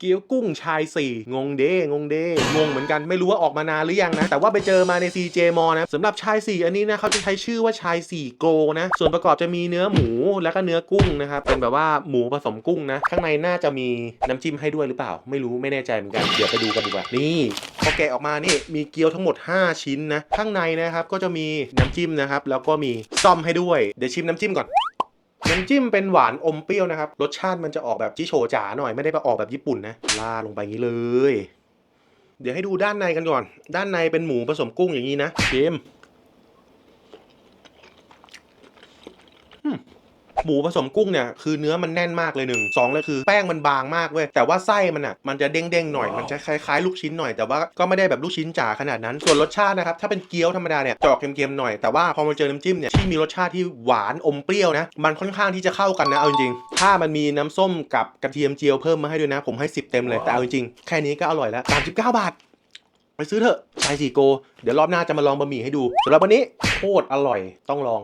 เกี๊ยวกุ้งชายสี่งงเด้งงเด้งงเหมือนกันไม่รู้ว่าออกมานานหรือยังนะ แต่ว่าไปเจอมาใน CJ m นะสำหรับชายสี่อันนี้นะเขาจะใช้ชื่อว่าชายสี่โกนะ ส่วนประกอบจะมีเนื้อหมูแล้วก็เนื้อกุ้งนะครับ เป็นแบบว่าหมูผสมกุ้งนะ ข้างในน่าจะมีน้ำจิ้มให้ด้วยหรือเปล่า ไม่รู้ไม่แน่ใจเหมือนกันเดี๋ยวไปดูกันดีกว่านี่พอแกะออกมานี่มีเกี๊ยวทั้งหมด 5 ชิ้นนะข้างในนะครับก็จะมีน้ำจิ้มนะครับแล้วก็มีซ่อมให้ด้วยเดี๋ยวชิมน้ำจิ้มก่อน น้ำจิ้มเป็นหวานอมเปรี้ยวนะครับ รสชาติมันจะออกแบบจิโฉจ๋าหน่อยไม่ได้ไปออกแบบญี่ปุ่นนะลาลงไปงี้เลย เดี๋ยวให้ดูด้านในกันก่อน ด้านในเป็นหมูผสมกุ้งอย่างนี้นะเชมอืม หมูผสมกุ้งเนี่ยคือเนื้อมันแน่นมากเลยหนึ่งสองเลยคือแป้งมันบางมากเว้ยแต่ว่าไส้มันอะมันจะเด้งๆหน่อยมันจะคล้ายๆลูกชิ้นหน่อยแต่ว่าก็ไม่ได้แบบลูกชิ้นจ๋าขนาดนั้น ส่วนรสชาตินะครับถ้าเป็นเกี๊ยวธรรมดาเนี่ยจะออกเค็มๆหน่อยแต่ว่าพอมาเจอน้ำจิ้มเนี่ยที่มีรสชาติที่หวานอมเปรี้ยวนะมันค่อนข้างที่จะเข้ากันนะเอาจริงๆถ้ามันมีน้ำส้มกับกระเทียมเจียวเพิ่มมาให้ด้วยนะ ผมให้ 10 เต็มเลยแต่เอาจริงๆแค่นี้ก็อร่อยแล้ว39 บาทไปซื้อเถอะชายสี่โก เดี๋ยวรอบหน้าจะมาลองบะหมี่ให้ดูสำหรับวันนี้โคตรอร่อยต้องลอง